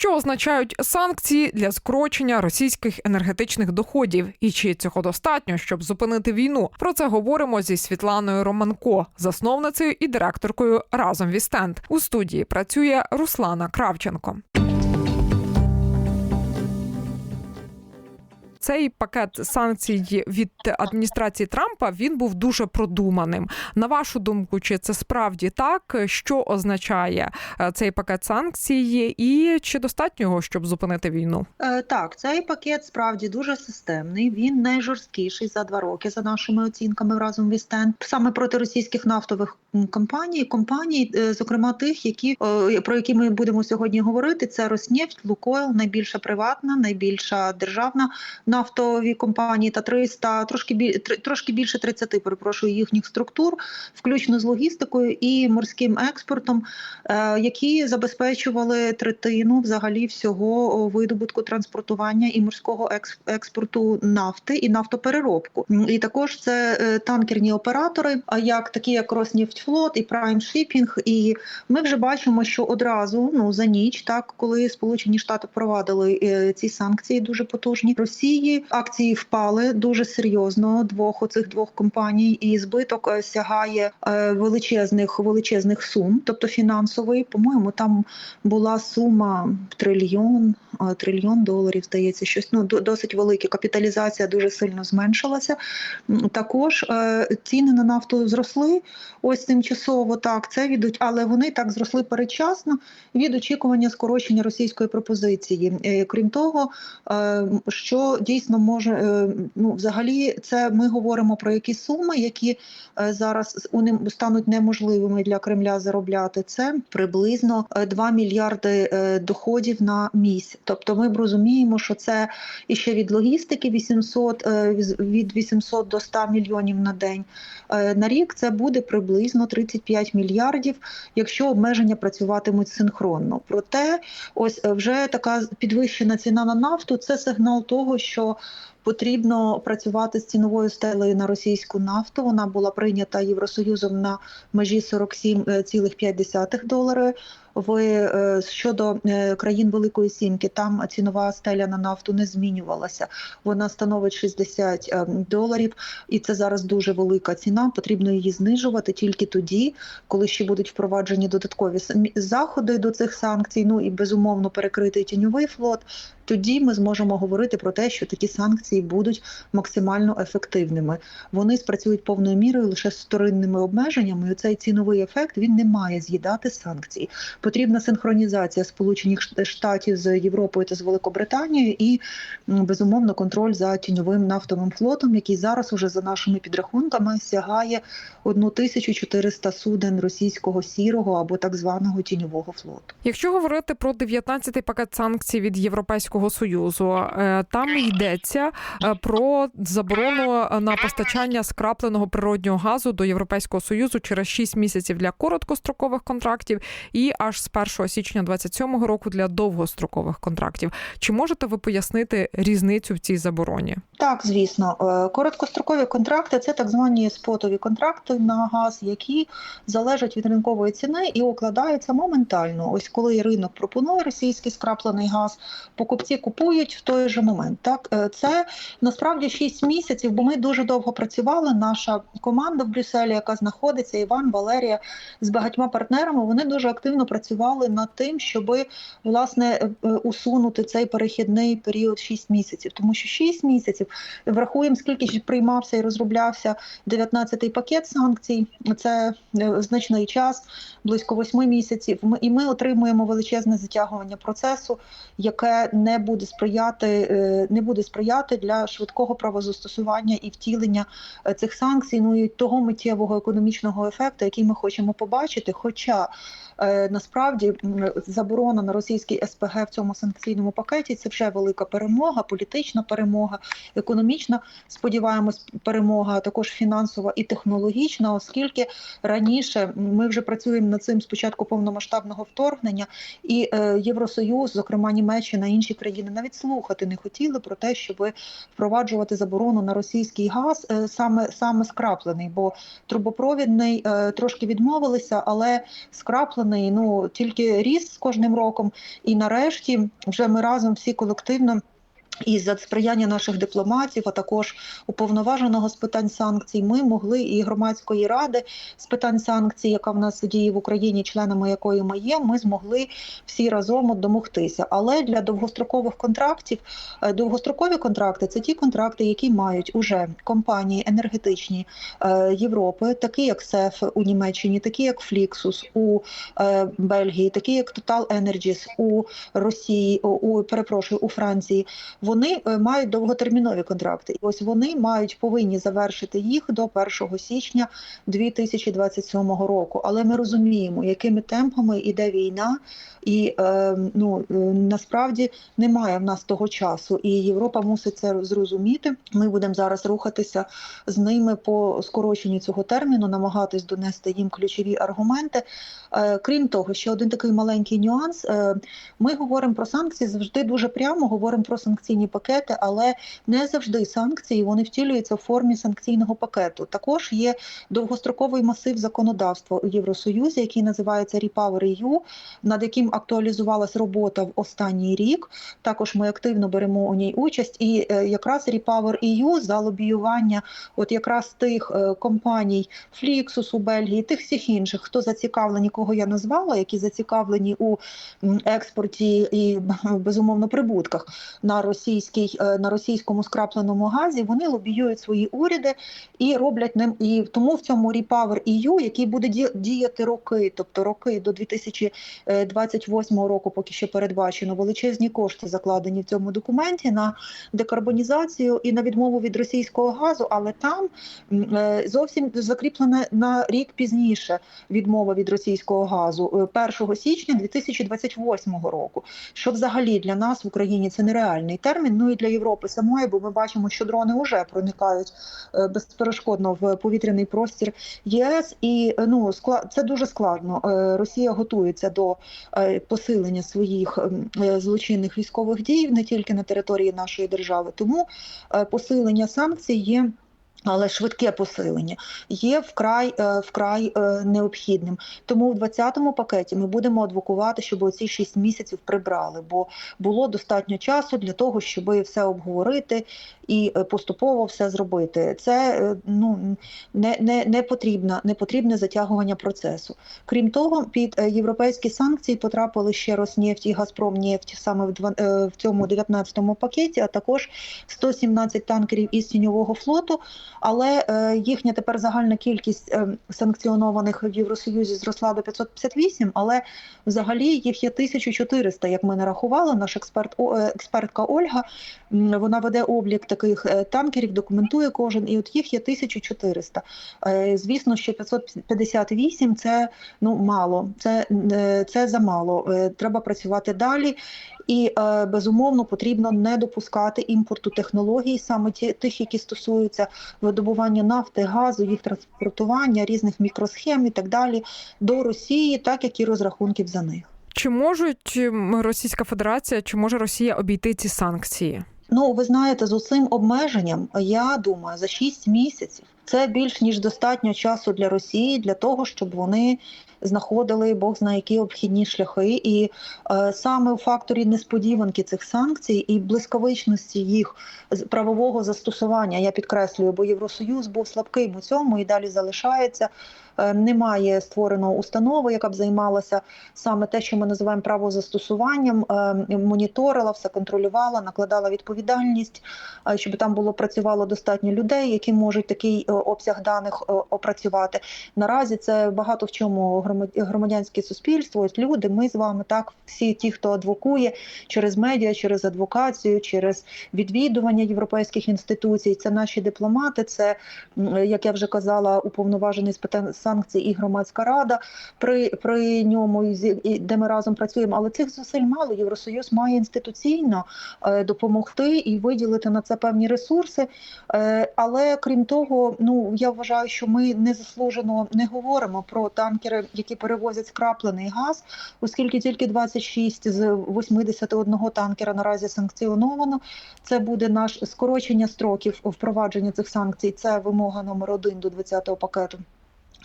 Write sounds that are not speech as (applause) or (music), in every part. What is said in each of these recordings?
Що означають санкції для скорочення російських енергетичних доходів, і чи цього достатньо, щоб зупинити війну? Про це говоримо зі Світланою Романко, засновницею і директоркою разом Вістенд. У студії працює Руслана Кравченко. Цей пакет санкцій від адміністрації Трампа він був дуже продуманим. На вашу думку, чи це справді так? Що означає е, цей пакет санкцій, і чи достатньо його, щоб зупинити війну? Е, Так, цей пакет справді дуже системний. Він найжорсткіший за два роки, за нашими оцінками разом Вістен, саме проти російських нафтових компаній, компаній, е, зокрема тих, які про які ми будемо сьогодні говорити. Це Роснефть, Лукойл, найбільша приватна, найбільша державна нафтові компанії та 300, трошки бі- тр- трошки більше 30, перепрошую, їхніх структур, включно з логістикою і морським експортом, е, які забезпечували третину взагалі всього видобутку транспортування і морського екс- експорту нафти і нафтопереробку. І також це е, танкерні оператори, а як такі як Роснефтьфлот і Prime Shipping. І ми вже бачимо, що одразу ну за ніч, так коли Сполучені Штати впровадили е, ці санкції дуже потужні Росії, акції впали дуже серйозно двох оцих двох компаній, і збиток е, сягає е, величезних величезних сум, тобто фінансовий. По-моєму, там була сума трильйон, трильйон доларів, здається, щось ну до- досить велике. Капіталізація дуже сильно зменшилася. Також е, ціни на нафту зросли. Ось тимчасово так це від але вони так зросли передчасно від очікування скорочення російської пропозиції. Е, Крім того, е, що дійсно може ну взагалі це ми говоримо про які суми, які зараз унем- стануть неможливими для Кремля заробляти. Це приблизно е, 2 мільярди доходів на місяць. Тобто, ми б розуміємо, що це іще від логістики 800, е, від 800 до 100 мільйонів на день. Е, На рік це буде приблизно 35 мільярдів, якщо обмеження працюватимуть синхронно. Проте, ось е, вже така підвищена ціна на нафту це сигнал того, що потрібно працювати з ціновою стелею на російську нафту. Вона була прийнята Євросоюзом на межі 47,5 долари. Ви е, щодо е, країн Великої Сімки, там цінова стеля на нафту не змінювалася. Вона становить 60 е, доларів, і це зараз дуже велика ціна. Потрібно її знижувати тільки тоді, коли ще будуть впроваджені додаткові заходи до цих санкцій. Ну і безумовно перекритий тіньовий флот. Тоді ми зможемо говорити про те, що такі санкції будуть максимально ефективними. Вони спрацюють повною мірою лише з вторинними обмеженнями. І цей ціновий ефект він не має з'їдати санкції. Потрібна синхронізація Сполучених Штатів з Європою та з Великобританією, і безумовно контроль за тіньовим нафтовим флотом, який зараз уже за нашими підрахунками сягає 1400 суден російського сірого або так званого тіньового флоту. Якщо говорити про 19-й пакет санкцій від Європейського союзу, е, там йдеться е, про заборону на постачання скрапленого природнього газу до Європейського союзу через 6 місяців для короткострокових контрактів і аж з 1 січня 27-го року для довгострокових контрактів. Чи можете ви пояснити різницю в цій забороні? Так, звісно, Е, короткострокові контракти це так звані спотові контракти на газ, які залежать від ринкової ціни і укладаються моментально. Ось коли ринок пропонує російський скраплений газ, покупці купують в той же момент. Так, Е, це насправді 6 місяців, бо ми дуже довго працювали. Наша команда в Брюсселі, яка знаходиться, Іван, Валерія з багатьма партнерами, вони дуже активно працювали над тим, щоб власне е, усунути цей перехідний період 6 місяців, тому що 6 місяців врахуємо, скільки ж приймався і розроблявся 19-й пакет санкцій. Це е, значний час, близько 8 місяців. І ми отримуємо величезне затягування процесу, яке не буде сприяти, е, не буде сприяти для швидкого правозастосування і втілення е, цих санкцій. Ну і того миттєвого економічного ефекту, який ми хочемо побачити. Хоча е, насправді заборона на російський СПГ в цьому санкційному пакеті це вже велика перемога, політична перемога, економічна, сподіваємось, перемога, а також фінансова і технологічна, оскільки раніше ми вже працюємо над цим з початку повномасштабного вторгнення, і Євросоюз, зокрема Німеччина, інші країни, навіть слухати не хотіли про те, щоб впроваджувати заборону на російський газ, е, саме саме скраплений, бо трубопровідний е, трошки відмовилися, але скраплений ну тільки ріс з кожним роком, і нарешті вже ми разом всі колективно. І за сприяння наших дипломатів, а також уповноваженого з питань санкцій, ми могли і громадської ради з питань санкцій, яка в нас діє в Україні, членами якої ми є, ми змогли всі разом домогтися. Але для довгострокових контрактів, е, довгострокові контракти це ті контракти, які мають уже компанії енергетичні е, Європи, такі як СЕФ у Німеччині, такі як Фліксус у е, Бельгії, такі як Total Energies у Росії, у, у перепрошую у Франції вони е, мають довготермінові контракти. І ось вони мають повинні завершити їх до 1 січня 2027 року. Але ми розуміємо, якими темпами іде війна, і е, ну е, насправді немає в нас того часу, і Європа мусить це зрозуміти. Ми будемо зараз рухатися з ними по скороченню цього терміну, намагатись донести їм ключові аргументи. Крім того, ще один такий маленький нюанс. Ми говоримо про санкції завжди дуже прямо говоримо про санкційні пакети, але не завжди санкції вони втілюються в формі санкційного пакету. Також є довгостроковий масив законодавства у Євросоюзі, який називається Repower EU, над яким актуалізувалась робота в останній рік. Також ми активно беремо у ній участь, і е, якраз Repower EU за лобіювання, от якраз тих е, компаній Flixus у Бельгії, тих всіх інших, хто зацікавлені, кого я назвала, які зацікавлені у експорті і (laughs) безумовно прибутках на російській е, на російському скрапленому газі. Вони лобіюють свої уряди і роблять ним. І тому в цьому Repower EU, який буде ді- діяти роки, тобто роки до 2028 року, поки що передбачено величезні кошти закладені в цьому документі на декарбонізацію і на відмову від російського газу, але там е, зовсім закріплена на рік пізніше відмова від російського газу е, 1 січня 2028 року. Що взагалі для нас в Україні це нереальний термін. Ну і для Європи самої, бо ми бачимо, що дрони вже проникають е, безперешкодно в повітряний простір ЄС, і е, ну це дуже складно. Е, Росія готується до посилення своїх ем, злочинних військових дій не тільки на території нашої держави. Тому посилення санкцій є. Але швидке посилення є вкрай е, вкрай е, необхідним. Тому в 20-му пакеті ми будемо адвокувати, щоб оці 6 місяців прибрали, бо було достатньо часу для того, щоб все обговорити і е, поступово все зробити. Це ну не, не, не потрібна, не потрібне затягування процесу. Крім того, під європейські санкції потрапили ще Роснефть і Газпромнефть саме в два- е, в цьому 19-му пакеті, а також 117 танкерів із тіньового флоту. Але е, їхня тепер загальна кількість е, санкціонованих в Євросоюзі зросла до 558, але взагалі їх є 1400, як ми нарахували. Наш експерт е, експертка Ольга вона веде облік таких танкерів, документує кожен, і от їх є 1400. Е, Звісно, що 558 – це ну мало, це, це замало. Треба працювати далі. І е, безумовно потрібно не допускати імпорту технологій, саме ті, тих, які стосуються видобування нафти, газу, їх транспортування, різних мікросхем і так далі до Росії, так як і розрахунків за них. Чи можуть Російська Федерація, чи може Росія обійти ці санкції? Ну, ви знаєте, з усім обмеженням, я думаю, за 6 місяців це більш ніж достатньо часу для Росії для того, щоб вони знаходили Бог знає які обхідні шляхи, і е, саме у факторі несподіванки цих санкцій і блискавичності їх правового застосування, я підкреслюю, бо Євросоюз був слабким у цьому і далі залишається. Е, Немає створеної установи, яка б займалася саме те, що ми називаємо правозастосуванням, е, моніторила, все контролювала, накладала відповідальність, е, щоб там було працювало достатньо людей, які можуть такий обсяг даних е, опрацювати. Наразі це багато в чому громад- громадянське суспільство. Ось люди, ми з вами так, всі ті, хто адвокує через медіа, через адвокацію, через відвідування європейських інституцій. Це наші дипломати, це як я вже казала, уповноважений з питань санкцій і громадська рада при, при ньому, де ми разом працюємо. Але цих зусиль мало. Євросоюз має інституційно е, допомогти і виділити на це певні ресурси. Е, але крім того, ну я вважаю, що ми незаслужено не говоримо про танкери, які перевозять скраплений газ, оскільки тільки 26 з 81 танкера наразі санкціоновано. Це буде наш скорочення строків впровадження цих санкцій. Це вимога номер один до 20-го пакету.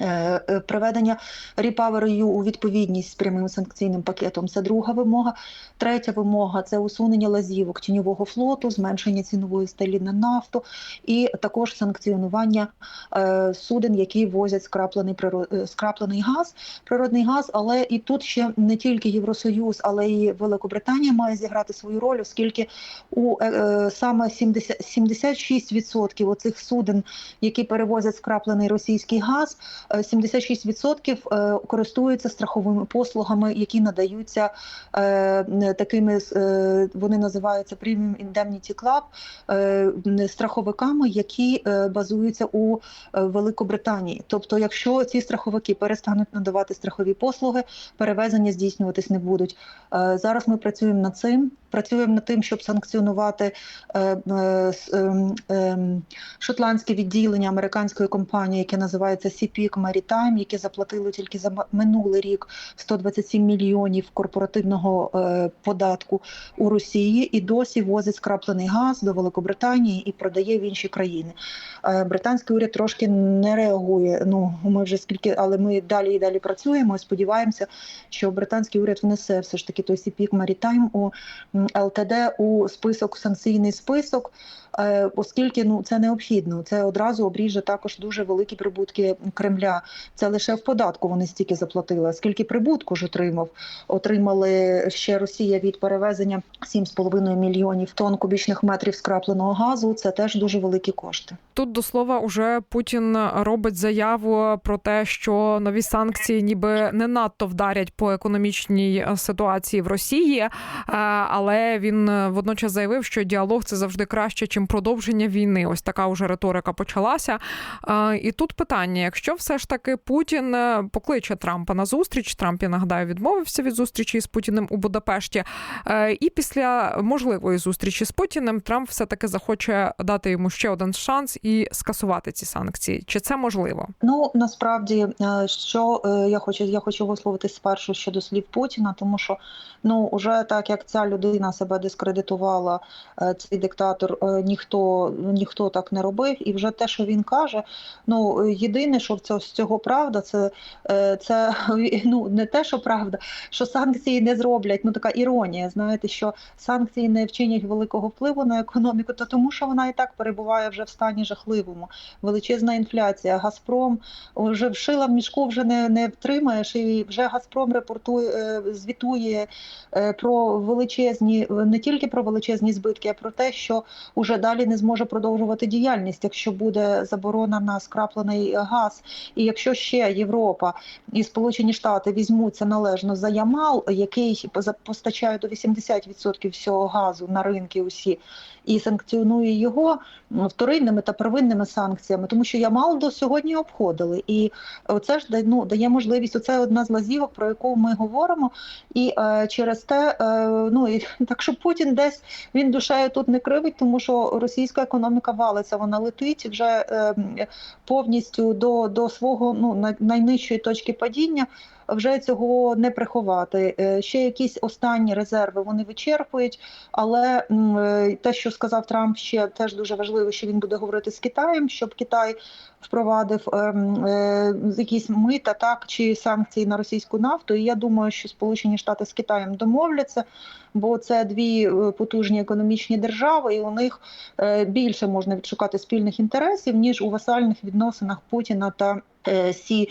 Е, е, Приведення Repower у відповідність з прямим санкційним пакетом це друга вимога. Третя вимога це усунення лазівок тіньового флоту, зменшення цінової стелі на нафту, і також санкціонування е, суден, які возять скраплений скраплений газ, природний газ. Але і тут ще не тільки Євросоюз, але і Великобританія має зіграти свою роль, оскільки у саме 70, 76% оцих суден, які перевозять скраплений російський газ. Е, 76% е, користуються страховими послугами, які надаються е, такими е, вони називаються Premium Indemnity Club, е, страховиками, які е, базуються у е, Великобританії. Тобто, якщо ці страховики перестануть надавати страхові послуги, перевезення здійснюватись не будуть. Е, Зараз ми працюємо над цим. Працюємо над тим, щоб санкціонувати е, е, ем, ем, шотландське відділення американської компанії, яке називається CPIC Maritime, яке заплатило тільки за минулий рік 127 мільйонів корпоративного е, податку у Росії і досі возить скраплений газ до Великобританії і продає в інші країни. Е, Британський уряд трошки не реагує. Ну ми вже скільки, але ми далі і далі працюємо. і Сподіваємося, що британський уряд внесе все ж таки той CPIC Maritime у ЛТД у список санкційний список. Е, Оскільки ну це необхідно, це одразу обріже також дуже великі прибутки Кремля. Це лише в податку вони стільки заплатили. Скільки прибутку ж отримав? Отримали ще Росія від перевезення 7,5 мільйонів тонн кубічних метрів скрапленого газу. Це теж дуже великі кошти. Тут до слова, уже Путін робить заяву про те, що нові санкції ніби не надто вдарять по економічній ситуації в Росії, е, але він е, водночас заявив, що діалог це завжди краще, чим продовження війни. Ось така уже риторика почалася. І тут питання: якщо все ж таки Путін е, покличе Трампа на зустріч, Трамп я нагадаю відмовився від зустрічі з Путіним у Будапешті. Е, І після можливої зустрічі з Путіним Трамп все таки захоче дати йому ще один шанс і скасувати ці санкції. Чи це можливо? Ну насправді, е, що я хочу, я хочу висловитись спершу щодо слів Путіна, тому що ну уже так як ця людина себе дискредитувала, цей диктатор, е, ніхто ніхто так не робив, і вже те, що він каже, ну єдине, що в з цього правда, це, е, це (laughs) ну не те, що правда, що санкції не зроблять. Ну така іронія. Знаєте, що санкції не вчинять великого впливу на економіку, то тому, що вона і так перебуває вже в стані жахливому. Величезна інфляція. Газпром вже вшила в мішку, вже не, не втримаєш, і вже Газпром репортує, е, звітує е, про величезні, не тільки про величезні збитки, а про те, що уже далі не зможе продовжувати діяльність, якщо буде заборона на скраплений газ. І якщо ще Європа і Сполучені Штати візьмуться належно за Ямал, який постачає до 80% всього газу на ринки усі, і санкціонує його вторинними та первинними санкціями, тому що Ямал до сьогодні обходили. І це ж ну, дає можливість. Оце одна з лазівок, про яку ми говоримо. І е, через те, е, ну і (laughs) так що Путін десь він душею тут не кривить, тому що російська економіка валиться, вона летить вже е, повністю до, до свого ну найнижчої точки падіння. Вже цього не приховати. Е, Ще якісь останні резерви вони вичерпують, але е, те, що сказав Трамп, ще теж дуже важливо, що він буде говорити з Китаєм, щоб Китай впровадив ем, е, якісь мита, так чи санкції на російську нафту. І я думаю, що Сполучені Штати з Китаєм домовляться, бо це дві потужні економічні держави, і у них більше можна відшукати спільних інтересів ніж у васальних відносинах Путіна та. Е, Сі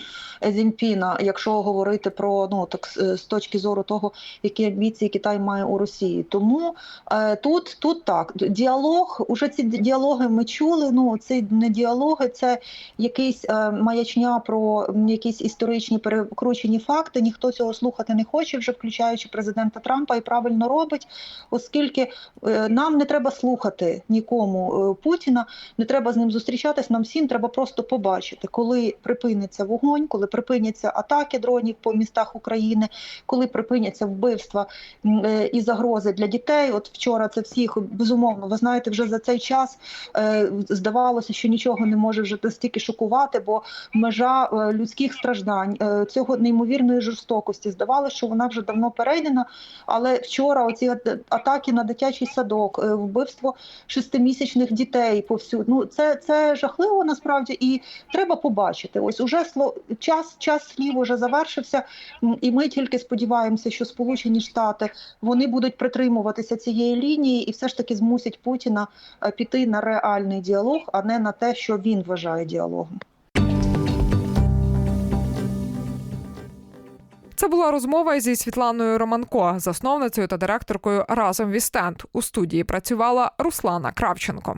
Цзіньпіна, якщо говорити про ну так з з точки зору того, які амбіції Китай має у Росії, тому е, тут тут так діалог. Уже ці діалоги ми чули. Ну це не діалоги, це якийсь е, маячня про якісь історичні перекручені факти. Ніхто цього слухати не хоче, вже включаючи президента Трампа, і правильно робить, оскільки е, нам не треба слухати нікому е, Путіна, не треба з ним зустрічатись. Нам всім треба просто побачити, коли припиниться вогонь, коли припиняться атаки дронів по містах України, коли припиняться вбивства е, і загрози для дітей. От вчора це всіх безумовно. Ви знаєте, вже за цей час е, здавалося, що нічого не може вже настільки шокувати, бо межа е, людських страждань, цього неймовірної жорстокості здавалося, що вона вже давно перейдена. Але вчора оці атаки на дитячий садок, вбивство шестимісячних дітей повсюду. Ну це, це жахливо насправді, і треба побачити. Ось Ось уже час, час слів уже завершився, і ми тільки сподіваємося, що Сполучені Штати вони будуть притримуватися цієї лінії і все ж таки змусять Путіна е, піти на реальний діалог, а не на те, що він вважає діалогом. Це була розмова зі Світланою Романко, засновницею та директоркою разом Вістенд. У студії працювала Руслана Кравченко.